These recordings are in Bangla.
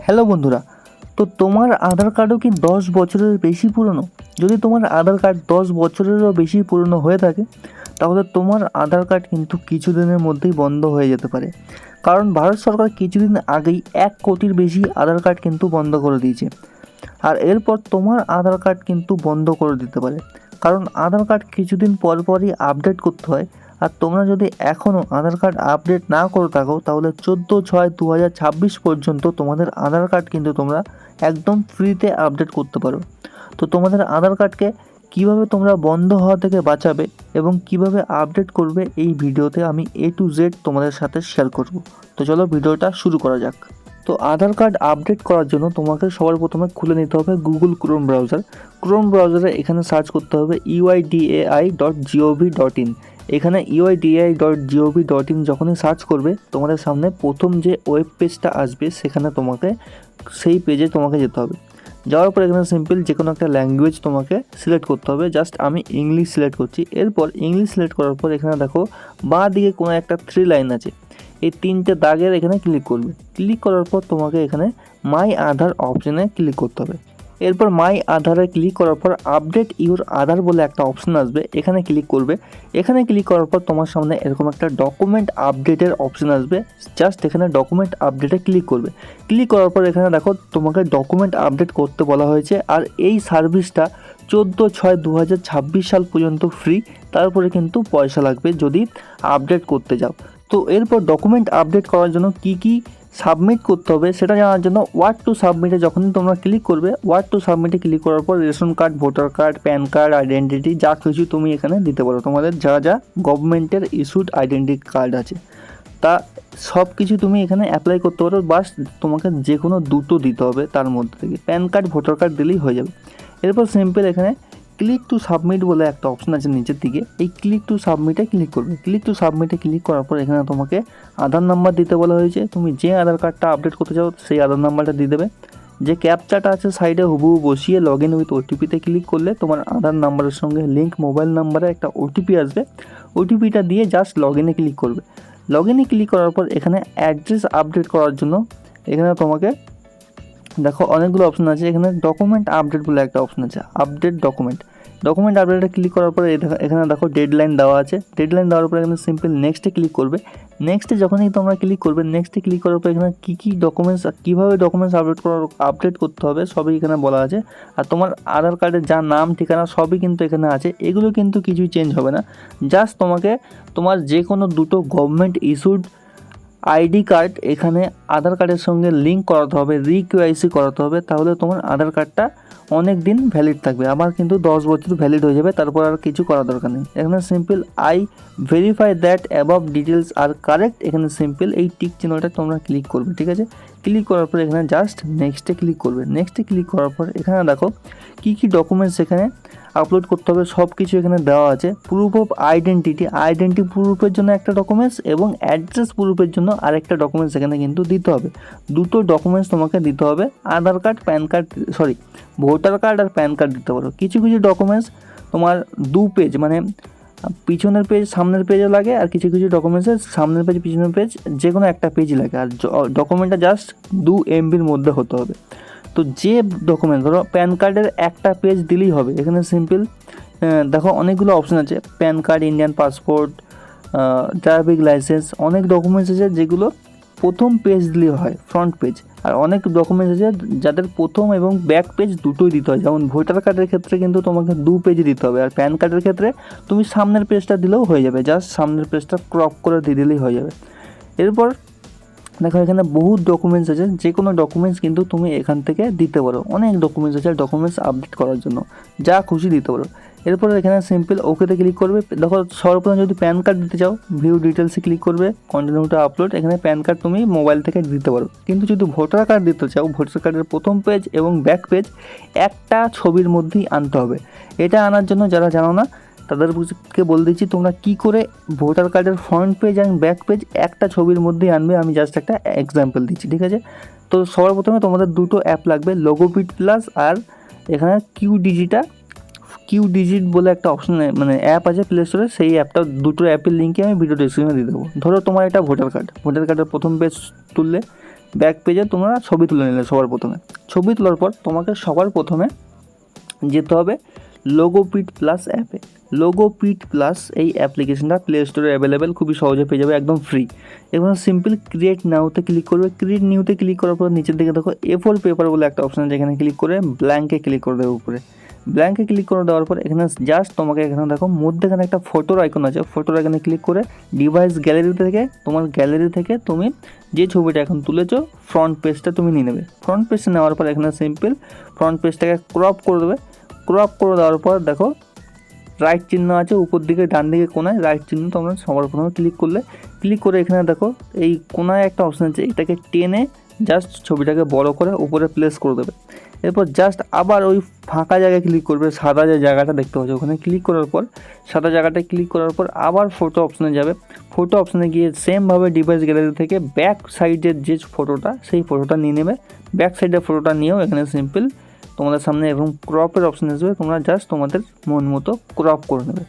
হ্যালো বন্ধুরা, তো তোমার আধার কার্ডও কি দশ বছরের বেশি পুরনো? যদি তোমার আধার কার্ড দশ বছরেরও বেশি পুরনো হয়ে থাকে, তাহলে তোমার আধার কার্ড কিন্তু কিছুদিনের মধ্যেই বন্ধ হয়ে যেতে পারে। কারণ ভারত সরকার কিছুদিন আগেই এক কোটির বেশি আধার কার্ড কিন্তু বন্ধ করে দিয়েছে। আর এরপর তোমার আধার কার্ড কিন্তু বন্ধ করে দিতে পারে। কারণ আধার কার্ড কিছুদিন পর পরই আপডেট করতে হয় আর তোমরা যদি এখনও আধার কার্ড আপডেট না করে থাকো, তাহলে চোদ্দ ছয় দু পর্যন্ত তোমাদের আধার কার্ড কিন্তু তোমরা একদম ফ্রিতে আপডেট করতে পারো। তো তোমাদের আধার কার্ডকে কীভাবে তোমরা বন্ধ হওয়া থেকে বাঁচাবে এবং কীভাবে আপডেট করবে এই ভিডিওতে আমি এ টু জেড তোমাদের সাথে শেয়ার করব। তো চলো ভিডিওটা শুরু করা যাক। তো আধার কার্ড আপডেট করার জন্য তোমাকে সবার প্রথমে খুলে নিতে হবে গুগল ক্রোম ব্রাউজার ক্রোম ব্রাউজারে এখানে সার্চ করতে হবে UIDAI dot GOV dot in এখানে UIDAI dot GOV dot in যখনই সার্চ করবে, তোমাদের সামনে প্রথম যে ওয়েব পেজটা আসবে, সেখানে তোমাকে সেই পেজে তোমাকে যেতে হবে। যাওয়ার পর এখানে সিম্পল যে কোনো একটা ল্যাঙ্গুয়েজ তোমাকে সিলেক্ট করতে হবে। জাস্ট আমি ইংলিশ সিলেক্ট করছি। এরপর ইংলিশ সিলেক্ট করার পর এখানে দেখো বাঁ দিকে কোনো একটা থ্রি লাইন আছে। এই তিনটে দাগের এখানে ক্লিক করবে। ক্লিক করার পর তোমাকে এখানে মাই আধার অপশানে ক্লিক করতে হবে। এরপর মাই আধারে ক্লিক করার পর আপডেট ইউর আধার বলে একটা অপশন আসবে। এখানে ক্লিক করবে। এখানে ক্লিক করার পর তোমার সামনে এরকম একটা ডকুমেন্ট আপডেটের অপশন আসবে। জাস্ট এখানে ডকুমেন্ট আপডেটে ক্লিক করবে। ক্লিক করার পর এখানে দেখো তোমাকে ডকুমেন্ট আপডেট করতে বলা হয়েছে। আর এই সার্ভিসটা চোদ্দ ছয় দু সাল পর্যন্ত ফ্রি তারপরে কিন্তু পয়সা লাগবে যদি আপডেট করতে যাও। তো এরপর ডকুমেন্ট আপডেট করার জন্য কি কি সাবমিট করতে হবে, সেটা জানার জন্য ওয়ার্ড টু সাবমিটে যখনই তোমরা ক্লিক করবে ওয়ার্ড টু সাবমিটে ক্লিক করার পর ration card voter card PAN card identity যা কিছু তুমি এখানে দিতে পারো। তোমাদের যা যা গভর্নমেন্টের ইস্যুড আইডেন্টি কার্ড আছে, তা সব কিছু তুমি এখানে অ্যাপ্লাই করতে পারো, বাস তোমাকে যে কোনো দুটো দিতে হবে তার মধ্যে থেকে। প্যান কার্ড ভোটার কার্ড দিলেই হয়ে যাবে। এরপর সিম্পল এখানে ক্লিক টু সাবমিট বলে একটা অপশন আছে নিচের দিকে। এই ক্লিক টু সাবমিটে ক্লিক করবে। ক্লিক টু সাবমিটে ক্লিক করার পর এখানে তোমাকে আধার নাম্বার দিতে বলা হয়েছে। তুমি যে আধার কার্ডটা আপডেট করতে চাও, সেই আধার নাম্বারটা দিয়ে দেবে। যে ক্যাপচাটা আছে সাইডে হুবহু বসিয়ে লগ ইন উইথ ওটিপিতে ক্লিক করলে তোমার আধার নাম্বারের সঙ্গে লিঙ্ক মোবাইল নাম্বারে একটা ওটিপি আসবে। ওটিপিটা দিয়ে জাস্ট লগ ইনে ক্লিক করবে। লগ ইনে ক্লিক করার পর এখানে অ্যাড্রেস আপডেট করার জন্য এখানে তোমাকে দেখো অনেকগুলো অপশন আছে। এখানে ডকুমেন্ট আপডেট বলে একটা অপশন আছে। আপডেট ডকুমেন্ট ডকুমেন্ট আপডেটে ক্লিক করার পরে এখানে দেখো ডেডলাইন দেওয়া আছে। ডেডলাইন দেওয়ার পরে এখানে সিম্পল নেক্সটে ক্লিক করবে। নেক্সটে যখনই তোমরা ক্লিক করবে নেক্সটে ক্লিক করার পর এখানে কী কী ডকুমেন্টস কীভাবে ডকুমেন্টস আপডেট করার আপডেট করতে হবে সবই এখানে বলা আছে। আর তোমার আধার কার্ডের যা নাম, ঠিকানা সবই কিন্তু এখানে আছে। এগুলো কিন্তু কিছুই চেঞ্জ হবে না। জাস্ট তোমাকে তোমার যে কোনো দুটো গভর্নমেন্ট ইস্যুড আইডি কার্ড, এখানে আধার কার্ডের সঙ্গে লিঙ্ক করাতে হবে রিকিউআইসি করাতে হবে, তাহলে তোমার আধার কার্ডটা অনেক দিন ভ্যালিড থাকবে। আমার কিন্তু দশ বছর ভ্যালিড হয়ে যাবে, তারপর আর কিছু করার দরকার নেই। এখানে simple I verify that above details are correct এখানে সিম্পল এই টিক চিহ্নটা তোমরা ক্লিক করবে, ঠিক আছে? ক্লিক করার পর এখানে জাস্ট নেক্সটে ক্লিক করবে। নেক্সটে ক্লিক করার পর এখানে দেখো কী কী ডকুমেন্টস এখানে আপলোড করতে হবে সব কিছু এখানে দেওয়া আছে। প্রুফ অফ আইডেন্টিটি আইডেন্টি প্রুফের জন্য একটা ডকুমেন্টস এবং অ্যাড্রেস প্রুফের জন্য আরেকটা ডকুমেন্টস এখানে কিন্তু দিতে হবে। দুটো ডকুমেন্টস তোমাকে দিতে হবে, Aadhaar card PAN card sorry voter card আর প্যান কার্ড দিতে পারো। কিছু কিছু ডকুমেন্টস তোমার দু পেজ মানে পিছনের পেজ সামনের পেজও লাগে আর কিছু কিছু ডকুমেন্টসের সামনের পেজ পিছনের পেজ যে কোনো একটা পেজই লাগে। আর ডকুমেন্টটা জাস্ট দু এমবির মধ্যে হতে হবে। তো যে ডকুমেন্ট ধরো প্যান কার্ডের একটা পেজ দিলেই হবে। এখানে সিম্পল দেখো অনেকগুলো অপশন আছে। PAN card Indian passport driving licence অনেক ডকুমেন্টস আছে যেগুলো প্রথম পেজ দিলেই হয় ফ্রন্ট পেজ আর অনেক ডকুমেন্টস আছে যাদের প্রথম এবং ব্যাক পেজ দুটোই দিতে হয়। যেমন ভোটার কার্ডের ক্ষেত্রে কিন্তু তোমাকে দু পেজ দিতে হবে। আর প্যান কার্ডের ক্ষেত্রে তুমি সামনের পেজটা দিলেও হয়ে যাবে। জাস্ট সামনের পেজটা ক্রপ করে দিয়ে দিলেই হয়ে যাবে। এরপর দেখো এখানে বহু ডকুমেন্টস আছে। যে কোনো ডকুমেন্টস কিন্তু তুমি এখান থেকে দিতে পারো। অনেক ডকুমেন্টস আছে ডকুমেন্টস আপডেট করার জন্য। যা খুশি দিতে পারো। এরপর এখানে সিম্পল ওকেতে ক্লিক করবে। দেখো, সর্বপ্রথম যদি প্যান কার্ড দিতে চাও ভিউ ডিটেলসে ক্লিক করবে কন্টিনিউটা আপলোড এখানে প্যান কার্ড তুমি মোবাইল থেকে দিতে পারো। কিন্তু যদি ভোটার কার্ড দিতে চাও ভোটার কার্ডের প্রথম পেজ এবং ব্যাক পেজ একটা ছবির মধ্যেই আনতে হবে। এটা আনার জন্য যারা জানো না, তাদেরকে বলে দিচ্ছি, তোমরা কি করে ভোটার কার্ডের ফ্রন্ট পেজ এবং ব্যাক পেজ একটা ছবির মধ্যেই আনবে, আমি জাস্ট একটা এক্সাম্পল দিচ্ছি, ঠিক আছে? তো সবার প্রথমে তোমাদের দুটো অ্যাপ লাগবে লোগোপিট প্লাস আর এখানে কিউ ডিজিটা কিউ ডিজিট বলে একটা অপশন মানে অ্যাপ আছে প্লে স্টোরে সেই অ্যাপটা দুটো অ্যাপের লিঙ্কে আমি ভিডিও ডিসক্রিপশনে দিয়ে দেবো। ধরো তোমার এটা ভোটার কার্ড ভোটার কার্ডের প্রথম পেজ তুললে ব্যাক পেজে তোমরা ছবি তুলে নিলে সবার প্রথমে। ছবি তোলার পর তোমাকে সবার প্রথমে যেতে হবে লোগোপিট প্লাস অ্যাপে লোগোপিট প্লাস এই অ্যাপ্লিকেশনটা প্লে স্টোরে অ্যাভেলেবেল খুবই সহজে পেয়ে যাবে, একদম ফ্রি এবার সিম্পল ক্রিয়েট নাওতে ক্লিক করবে। ক্রিয়েট নিউতে ক্লিক করার পর নিচের দিকে দেখো এ ফোর পেপার বলে একটা অপশন আছে, এখানে ক্লিক করে ব্ল্যাঙ্কে ক্লিক করে দেবে উপরে। ব্ল্যাঙ্কে ক্লিক করে দেওয়ার পর এখানে জাস্ট তোমাকে এখানে দেখো, মধ্যেখানে একটা ফটোর আইকন আছে ফটোর আইকনে ক্লিক করে ডিভাইস গ্যালারি থেকে, তোমার গ্যালারি থেকে তুমি যে ছবিটা এখন তুলেছো ফ্রন্ট পেজটা তুমি নিয়ে নেবে। ফ্রন্ট পেজটা নেওয়ার পর এখানে সিম্পল ফ্রন্ট পেজটাকে ক্রপ করে দেবে। ক্রপ করে দেওয়ার পর দেখো রাইট চিহ্ন আছে, উপর দিকে ডান দিকে কোনায় রাইট চিহ্ন তোমরা সবার প্রথমে ক্লিক করলে ক্লিক করে এখানে দেখো, এই কোনায় একটা অপশান আছে, এটাকে টেনে জাস্ট ছবিটাকে বড় করে উপরে প্লেস করে দেবে। এরপর জাস্ট আবার ওই ফাঁকা জায়গায় ক্লিক করবে, সাদা যে জায়গাটা দেখতে পাচ্ছ, ওখানে ক্লিক করার পর, সাদা জায়গাটায় ক্লিক করার পর আবার ফটো অপশানে যাবে। ফটো অপশানে গিয়ে সেমভাবে ডিভাইস গ্যালারি থেকে ব্যাক সাইডের যে ফটোটা সেই ফটোটা নিয়ে নেবে। ব্যাক সাইডের ফটোটা নিয়েও এখানে সিম্পল তোমাদের সামনে এবং ক্রপের অপশান আসবে, তোমরা জাস্ট তোমাদের মন মতো ক্রপ করে নেবে।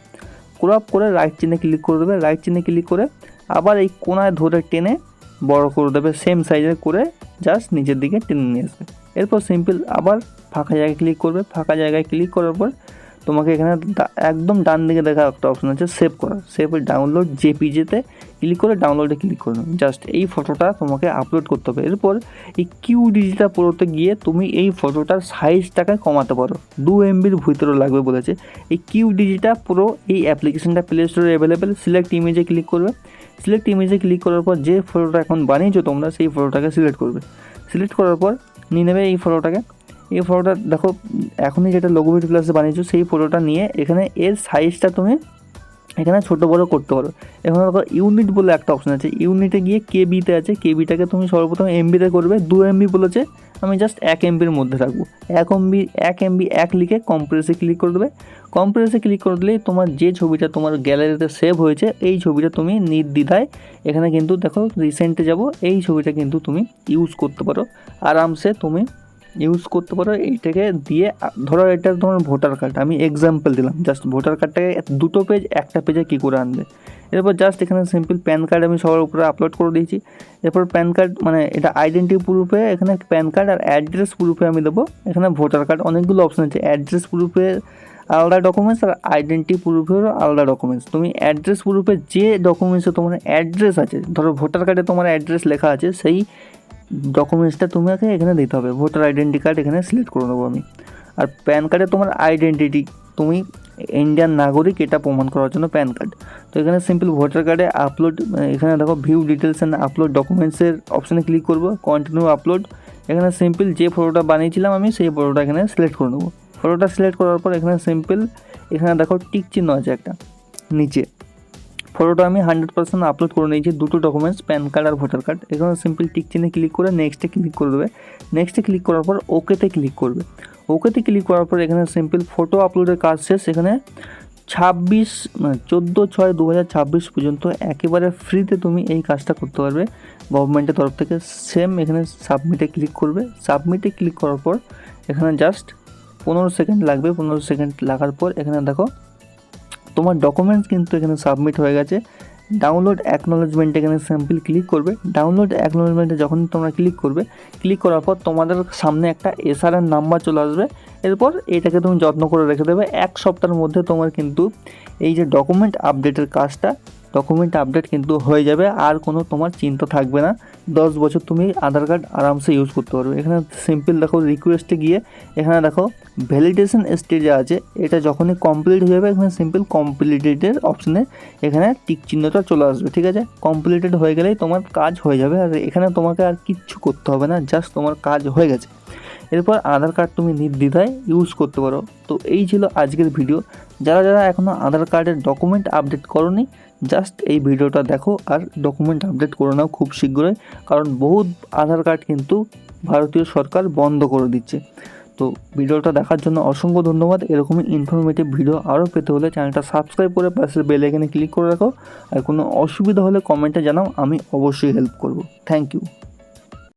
ক্রপ করে রাইট চিহ্নে ক্লিক করে দেবে রাইট চিহ্নে ক্লিক করে আবার এই কোনায় ধরে টেনে বড় করে দেবে সেম সাইজের করে জাস্ট নিচের দিকে টেনে নিয়ে আসবে। এরপর সিম্পল আবার ফাঁকা জায়গায় ক্লিক করবে, ফাঁকা জায়গায় ক্লিক করার পর তোমাকে এখানে একদম ডান দিকে দেখা একটা অপশন আছে সেভ করা। সেভ ডাউনলোড জেপিজেতে ক্লিক করে ডাউনলোডে ক্লিক করে নেবে জাস্ট এই ফটোটা তোমাকে আপলোড করতে হবে। এরপর এই কিউ ডিজিটা পুরোতে গিয়ে তুমি এই ফটোটার সাইজটাকে কমাতে পারো। দু এমবির ভিতরে লাগবে বলেছে। এই কিউ ডিজিটা পুরো এই অ্যাপ্লিকেশনটা প্লে স্টোরে অ্যাভেলেবেল সিলেক্ট ইমেজে ক্লিক করবে। সিলেক্ট ইমেজে ক্লিক করার পর যে ফটোটা এখন বানিয়েছো তোমরা সেই ফটোটাকে সিলেক্ট করবে। সিলেক্ট করার পর নিয়ে নেবে এই ফটোটাকে এই ফটোটা দেখো, এখনই যেটা লোগোভিড প্লাসে বানিয়েছো, সেই ফটোটা নিয়ে এখানে এর সাইজটা তুমি এখানে ছোটো বড়ো করতে পারো। এখানে দেখো ইউনিট বলে একটা অপশন আছে। ইউনিটে গিয়ে কেবিতে আছে। কেবিটাকে তুমি সর্বপ্রথম এমবিতে করবে। দু এমবি বলেছে, আমি জাস্ট এক এমবির মধ্যে রাখব এক এমবি এক এমবি এক লিখে কম্প্রেসে ক্লিক করে দেবে। কম্প্রেসে ক্লিক করে দিলেই তোমার যে ছবিটা তোমার গ্যালারিতে সেভ হয়েছে, এই ছবিটা তুমি নির্দ্বিধায় এখানে কিন্তু দেখো রিসেন্টে যাব, এই ছবিটা কিন্তু তুমি ইউজ করতে পারো। আরামসে তুমি ইউজ করতে পারো, এইটাকে দিয়ে ধরো এটা তোমার ভোটার কার্ড আমি এক্সাম্পল দিলাম জাস্ট ভোটার কার্ডটাকে দুটো পেজ একটা পেজে কী করে আনবে? এরপর জাস্ট এখানে সিম্পল প্যান কার্ড আমি সবার উপরে আপলোড করে দিয়েছি, এরপর প্যান কার্ড মানে এটা আইডেন্টি প্রুফে এখানে প্যান কার্ড আর অ্যাড্রেস প্রুফে আমি দেবো, এখানে ভোটার কার্ড অনেকগুলো অপশন আছে অ্যাড্রেস প্রুফে আলাদা ডকুমেন্টস আর আইডেন্টি প্রুফেরও আলাদা ডকুমেন্টস তুমি অ্যাড্রেস প্রুফে যে ডকুমেন্টসে তোমার অ্যাড্রেস আছে, ধরো ভোটার কার্ডে তোমার অ্যাড্রেস লেখা আছে, সেই ডকুমেন্টসটা তোমাকে এখানে দিতে হবে। ভোটার আইডেন্টি কার্ড এখানে সিলেক্ট করে নেব আমি। আর প্যান কার্ডে তোমার আইডেন্টিটি তুমি ইন্ডিয়ান নাগরিক, এটা প্রমাণ করার জন্য প্যান কার্ড তো এখানে সিম্পল ভোটার কার্ডে আপলোড এখানে দেখো ভিউ ডিটেলস অ্যান্ড আপলোড ডকুমেন্টসের অপশানে ক্লিক করব কন্টিনিউ আপলোড এখানে সিম্পল যে ফটোটা বানিয়েছিলাম আমি, সেই ফটোটা এখানে সিলেক্ট করে নেব। ফটোটা সিলেক্ট করার পর এখানে সিম্পল এখানে দেখো টিক চিহ্ন আছে একটা, নিচে। ফটোটা আমি হান্ড্রেড পার্সেন্ট আপলোড করে নিয়েছি, দুটো ডকুমেন্টস প্যান কার্ড আর ভোটার কার্ড এখানে সিম্পল টিক চিহ্নে ক্লিক করে নেক্সটে ক্লিক করে দেবে। নেক্সটে ক্লিক করার পর ওকেতে ক্লিক করবে। ওকেতে ক্লিক করার পর এখানে সিম্পল ফটো আপলোডের কাজ শেষ। এখানে ছাব্বিশ মানে চোদ্দ ছয় দু হাজার ছাব্বিশ পর্যন্ত একেবারে ফ্রিতে তুমি এই কাজটা করতে পারবে। গভর্নমেন্টের তরফ থেকে সেম এখানে সাবমিটে ক্লিক করবে। সাবমিটে ক্লিক করার পর এখানে জাস্ট পনেরো সেকেন্ড লাগবে। পনেরো সেকেন্ড লাগার পর এখানে দেখো তোমার ডকুমেন্টস কিন্তু এখানে সাবমিট হয়ে গেছে। ডাউনলোড অ্যাকনোলেজমেন্ট এখানে স্যাম্পল ক্লিক করবে। ডাউনলোড অ্যাকনোলেজমেন্টে যখন তোমরা ক্লিক করবে ক্লিক করার পর তোমাদের সামনে একটা এসআরএন নাম্বার চলে আসবে। এরপর এটাকে তুমি যত্ন করে রেখে দেবে। এক সপ্তাহের মধ্যে তোমার কিন্তু এই যে ডকুমেন্ট আপডেটের কাজটা ডকুমেন্ট আপডেট কিন্তু হয়ে যাবে, আর কোনো তোমার চিন্তা থাকবে না। দশ বছর তুমি আধার কার্ড আরামসে ইউজ করতে পারবে। এখানে সিম্পল দেখো রিকোয়েস্টে গিয়ে এখানে দেখো ভ্যালিডেশন স্টেজে আছে। এটা যখনই কমপ্লিট হয়ে যাবে, এখানে সিম্পল কমপ্লিটেডের অপশানে এখানে টিক চিহ্নটা চলে আসবে, ঠিক আছে? কমপ্লিটেড হয়ে গেলেই তোমার কাজ হয়ে যাবে, আর এখানে তোমাকে আর কিচ্ছু করতে হবে না জাস্ট তোমার কাজ হয়ে গেছে। এরপর আধার কার্ড তুমি নির্দ্বিধায় ইউজ করতে পারো। তো এই ছিল আজকের ভিডিও যারা যারা এখনও আধার কার্ডের ডকুমেন্ট আপডেট করনি জাস্ট এই ভিডিওটা দেখো আর ডকুমেন্ট আপডেট করে নাও খুব শীঘ্রই। কারণ বহুত আধার কার্ড কিন্তু ভারতীয় সরকার বন্ধ করে দিচ্ছে। তো ভিডিওটা দেখার জন্য অসংখ্য ধন্যবাদ। এরকমই ইনফরমেটিভ ভিডিও আরও পেতে হলে চ্যানেলটা সাবস্ক্রাইব করে পাশের বেল আইকনে ক্লিক করে রাখো। আর কোনো অসুবিধা হলে কমেন্টে জানাও, আমি অবশ্যই হেল্প করব। Thank you